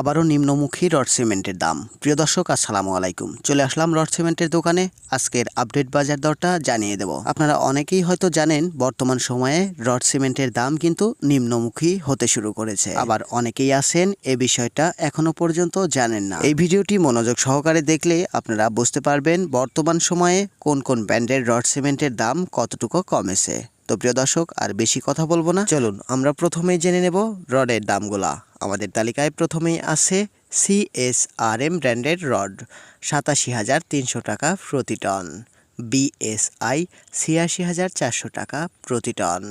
আবারও নিম্নমুখী রড সিমেন্টের দাম। প্রিয় দর্শক, আসসালামু আলাইকুম। চলে আসলাম রড সিমেন্টের দোকানে। আজকের আপডেট বাজার দরটা জানিয়ে দেব। আপনারা অনেকেই হয়তো জানেন, বর্তমান সময়ে রড সিমেন্টের দাম কিন্তু নিম্নমুখী হতে শুরু করেছে। আবার অনেকেই আছেন, এ বিষয়টা এখনও পর্যন্ত জানেন না। এই ভিডিওটি মনোযোগ সহকারে দেখলে আপনারা বুঝতে পারবেন, বর্তমান সময়ে কোন কোন ব্র্যান্ডের রড সিমেন্টের দাম কতটুকু কমেছে। তো প্রিয় দর্শক, আর বেশি কথা বলব না। চলুন, আমরা প্রথমেই জেনে নেব রডের দামগুলা। আমাদের তালিকায় প্রথমেই আছে সিএসআরএম ব্র্যান্ডের রড, সাতাশি হাজার তিনশো টাকা প্রতি টন। বিএসআই ছিয়াশি হাজার চারশো টাকা প্রতি ton.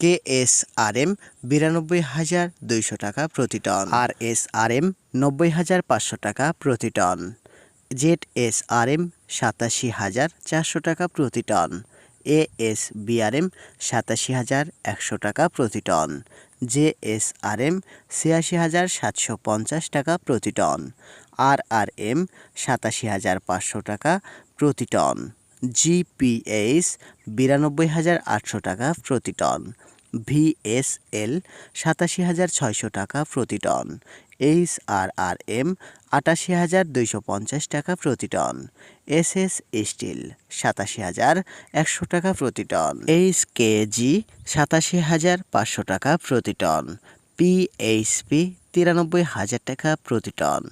K S R M বিরানব্বই হাজার দুইশো টাকা প্রতি ton. R S R M নব্বই হাজার পাঁচশো টাকা প্রতি ton. Z S R M সাতাশি হাজার চারশো টাকা প্রতি টন। এ এস বিআরএম সাতাশি হাজার একশো টাকা প্রতি ton J S R M ছিয়াশি হাজার সাতশো পঞ্চাশ টাকা প্রতি টন আর আর এম সাতাশি হাজার পাঁচশো টাকা প্রতি টন, জিপিএইচ বিরানব্বই হাজার আটশো টাকা প্রতি টন। ভিএসএল সাতাশি হাজার ছয়শো টাকা প্রতি ton H R R M আটাশি হাজার দুইশো পঞ্চাশ টাকা প্রতি টন এস এস স্টিল সাতাশি হাজার একশো টাকা প্রতি টন এইচ কে জি সাতাশি হাজার পাঁচশো টাকা প্রতি টন পিএইচপি তিরানব্বই হাজার টাকা প্রতি টন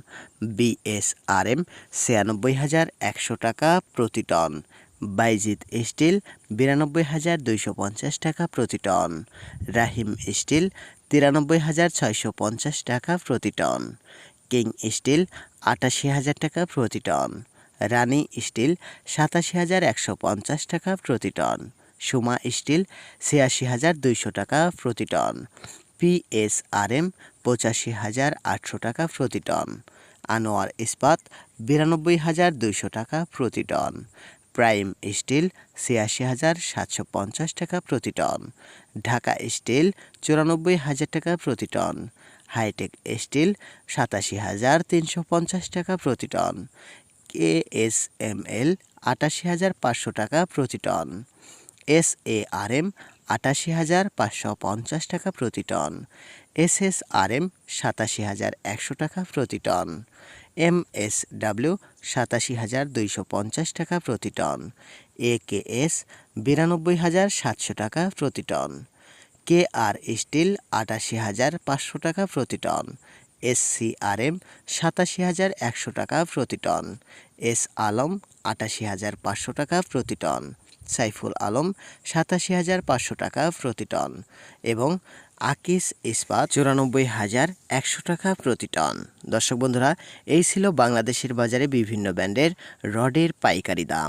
বিএসআরএম ছিয়ানব্বই হাজার একশো টাকা প্রতি টন বাইজিৎ স্টিল, বিরানব্বই হাজার দুইশো পঞ্চাশ টাকা প্রতি টন। রাহিম স্টিল, তিরানব্বই হাজার ছয়শো পঞ্চাশ টাকা প্রতি টন। কিং স্টিল, আটাশি হাজার টাকা প্রতি টন। রানী স্টিল, সাতাশি হাজার একশো পঞ্চাশ টাকা প্রতি টন। সুমা স্টিল, ছিয়াশি হাজার দুইশো টাকা প্রতি টন। পিএসআরএম পঁচাশি হাজার আটশো টাকা প্রতি টন। আনোয়ার ইস্পাত, বিরানব্বই হাজার দুইশো টাকা প্রতি টন। প্রাইম স্টিল ছিয়াশি হাজার সাতশো পঞ্চাশ টাকা প্রতি টন, ঢাকা স্টিল চুরানব্বই হাজার টাকা প্রতি টন, হাইটেক স্টিল সাতাশি হাজার তিনশো পঞ্চাশ টাকা প্রতি ton K S M L আটাশি হাজার পাঁচশো টাকা প্রতি ton S A R M আটাশি হাজার পাঁচশো পঞ্চাশ টাকা প্রতি ton. S S R M সাতাশি হাজার একশো টাকা প্রতি টন। এম এস ডাব্লিউ সাতাশি হাজার দুইশো পঞ্চাশ টাকা প্রতি টন। এ কে এস বিরানব্বই হাজার সাতশো টাকা প্রতি টন। কে আর স্টিল আটাশি হাজার পাঁচশো টাকা প্রতি ton. S C R M সাতাশি হাজার একশো টাকা প্রতি টন। এস আলম আটাশি হাজার পাঁচশো টাকা প্রতি টন। সাইফুল আলম সাতাশি হাজার পাঁচশো টাকা প্রতি টন এবং আকিস ইস্পাত চুরানব্বই হাজার একশো টাকা প্রতি টন। দর্শক বন্ধুরা, এই ছিল বাংলাদেশের বাজারে বিভিন্ন ব্র্যান্ডের রডের পাইকারি দাম।